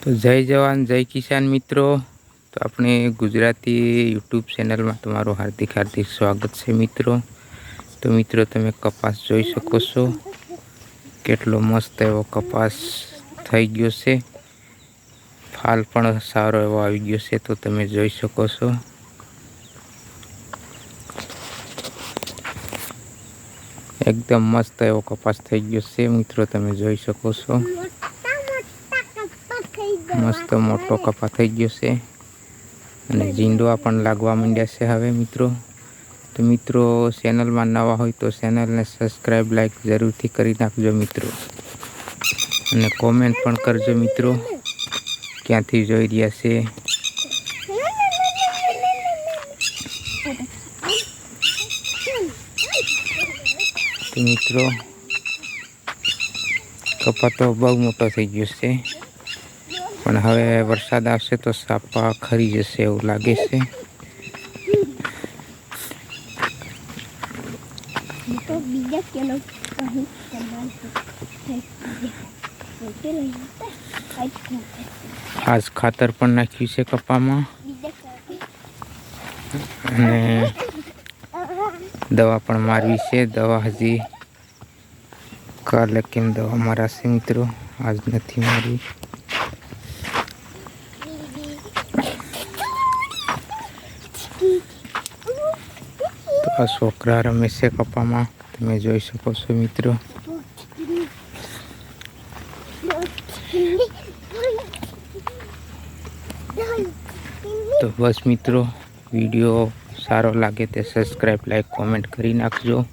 તો જય જવાન, જય કિસાન મિત્રો. તો આપણે ગુજરાતી યુટ્યુબ ચેનલમાં તમારું હાર્દિક હાર્દિક સ્વાગત છે મિત્રો. તો મિત્રો, તમે કપાસ જોઈ શકો છો. કેટલો મસ્ત એવો કપાસ થઈ ગયો છે. ફાલ પણ સારો એવો આવી ગયો છે, તો તમે જોઈ શકો છો. એકદમ મસ્ત એવો કપાસ થઈ ગયો છે, મિત્રો, તમે જોઈ શકો છો. મસ્ત મોટો કપા થઈ ગયો છે. અને જીંડવા પણ લાગવા માંડ્યા છે હવે મિત્રો. તો મિત્રો, ચેનલમાં નવા હોય તો ચેનલને સબસ્ક્રાઈબ લાઈક જરૂરથી કરી નાખજો મિત્રો. અને કોમેન્ટ પણ કરજો મિત્રો. ક્યાંથી જોઈ રહ્યા છે? તો મિત્રો, કપા તો બહુ મોટો થઈ ગયો છે. પણ હવે વરસાદ આવશે તો સાપા ખરી જશે એવું લાગે છે. આજ ખાતર પણ નાખ્યું છે કપામાં. અને દવા પણ મારવી છે. દવા હજી કાલે કેમ દવા મારા મિત્રો? આજ નથી મારી. આ છોકરા રમે છે કપામાં. તમે જોઈ શકો છો મિત્રો. તો બસ મિત્રો, વીડિયો સારો લાગે તે સબસ્ક્રાઈબ લાઈક કોમેન્ટ કરી નાખજો.